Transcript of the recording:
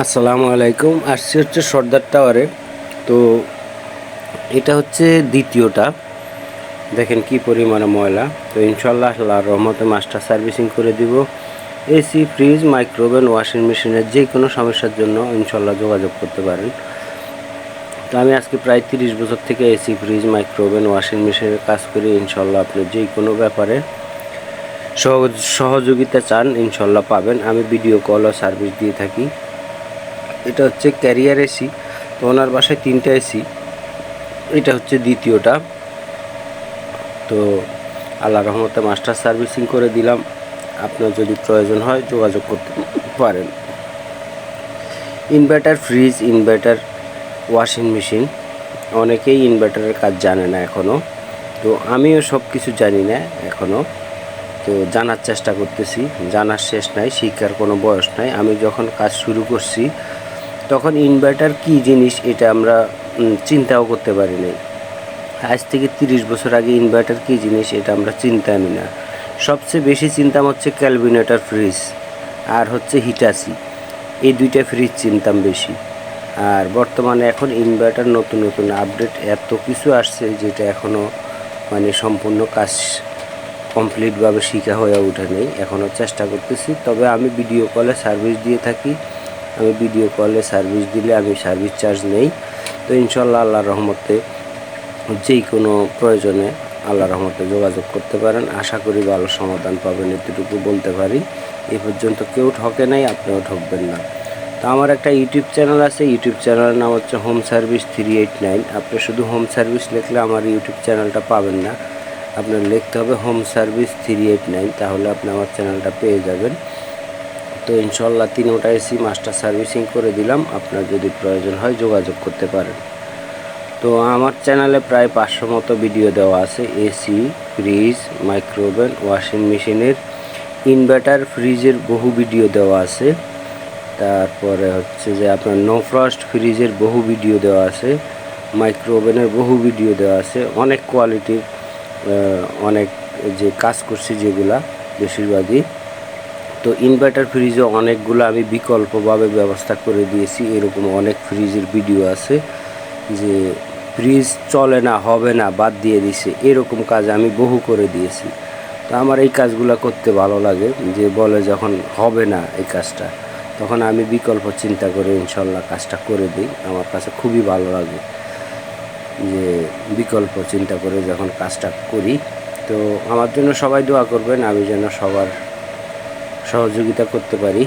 আসসালামু আলাইকুম। আসছি হচ্ছে সর্দার টাওয়ারে। তো এটা হচ্ছে দ্বিতীয়টা। দেখেন কি পরিমাণে ময়লা। তো ইনশাল্লাহ আল্লাহর রহমতে মাস্টার সার্ভিসিং করে দিব। এসি, ফ্রিজ, মাইক্রোওভেন, ওয়াশিং মেশিনের যে কোনো সমস্যার জন্য ইনশাল্লাহ যোগাযোগ করতে পারেন। তো আমি আজকে প্রায় তিরিশ বছর থেকে এসি, ফ্রিজ, মাইক্রোওভেন, ওয়াশিং মেশিনের কাজ করি। ইনশাল্লাহ আপনি যে কোনো ব্যাপারে সহযোগিতা চান ইনশাল্লাহ পাবেন। আমি ভিডিও কল ও সার্ভিস দিয়ে থাকি। এটা হচ্ছে ক্যারিয়ার এসি, তো ওনার বাসায় তিনটা এসি। এটা হচ্ছে দ্বিতীয়টা। তো আল্লাহ রহমতে মাস্টার সার্ভিসিং করে দিলাম। আপনার যদি প্রয়োজন হয় যোগাযোগ করতে পারেন। Inverter fridge inverter washing machine অনেকেই ইনভার্টারের কাজ জানে না এখনও তো আমিও সব কিছু জানি না এখনও তো জানার চেষ্টা করতেছি। জানার শেষ নাই, শিক্ষার কোনো বয়স নাই। আমি যখন কাজ শুরু করছি তখন ইনভার্টার কী জিনিস এটা আমরা চিন্তাও করতে পারি নাই আজ থেকে তিরিশ বছর আগে ইনভার্টার কী জিনিস এটা আমরা চিন্তামই না। সবচেয়ে বেশি চিন্তাম হচ্ছে ক্যালভিনেটার ফ্রিজ আর হচ্ছে হিটাসি এই দুইটা ফ্রিজ চিনতাম বেশি। আর বর্তমানে এখন ইনভার্টার নতুন নতুন আপডেট এত কিছু আসছে যেটা এখনও মানে সম্পূর্ণ কাজ কমপ্লিটভাবে শিখা হয়ে ওঠে নেই। এখনও চেষ্টা করতেছি। তবে আমি ভিডিও কলে সার্ভিস দিয়ে থাকি। আমি ভিডিও কলে সার্ভিস দিলে আমি সার্ভিস চার্জ নেই। তো ইনশাল্লাহ আল্লাহর রহমতে যেই কোনো প্রয়োজনে আল্লাহ রহমতে যোগাযোগ করতে পারেন। আশা করি ভালো সমাধান পাবেন, এতটুকু বলতে পারি। এ পর্যন্ত কেউ ঠকে নাই, আপনিও ঠকবেন না। তো আমার একটা ইউটিউব চ্যানেল আছে ইউটিউব চ্যানেলের নাম হচ্ছে home service three eight nine আপনি শুধু হোম সার্ভিস লিখলে আমার ইউটিউব চ্যানেলটা পাবেন না। আপনার লিখতে হবে home service three eight nine তাহলে আপনি আমার চ্যানেলটা পেয়ে যাবেন। তো ইনশাল্লাহ তিনোটা এসি মাস্টার সার্ভিসিং করে দিলাম। আপনার যদি প্রয়োজন হয় যোগাযোগ করতে পারেন। তো আমার চ্যানেলে প্রায় পাঁচশো মতো ভিডিও দেওয়া আছে। AC fridge micro oven washing মেশিনের ইনভার্টার ফ্রিজের বহু ভিডিও দেওয়া আছে। তারপরে হচ্ছে যে আপনার নো ফ্রস্ট ফ্রিজের বহু ভিডিও দেওয়া আছে। মাইক্রোওভেনের বহু ভিডিও দেওয়া আছে। অনেক কোয়ালিটির অনেক যে কাজ করছি যেগুলা বেশিরভাগই। তো ইনভার্টার ফ্রিজে অনেকগুলো আমি বিকল্পভাবে ব্যবস্থা করে দিয়েছি। এরকম অনেক ফ্রিজের ভিডিও আছে যে ফ্রিজ চলে না, হবে না, বাদ দিয়ে দিছে। এরকম কাজ আমি বহু করে দিয়েছি। তো আমার এই কাজগুলো করতে ভালো লাগে যে বলে যখন হবে না এই কাজটা, তখন আমি বিকল্প চিন্তা করে ইনশাল্লাহ কাজটা করে দিই। আমার কাছে খুবই ভালো লাগে যে বিকল্প চিন্তা করে যখন কাজটা করি। তো আমার জন্য সবাই দোয়া করবেন, আমি যেন সবার সহযোগিতা করতে পারি।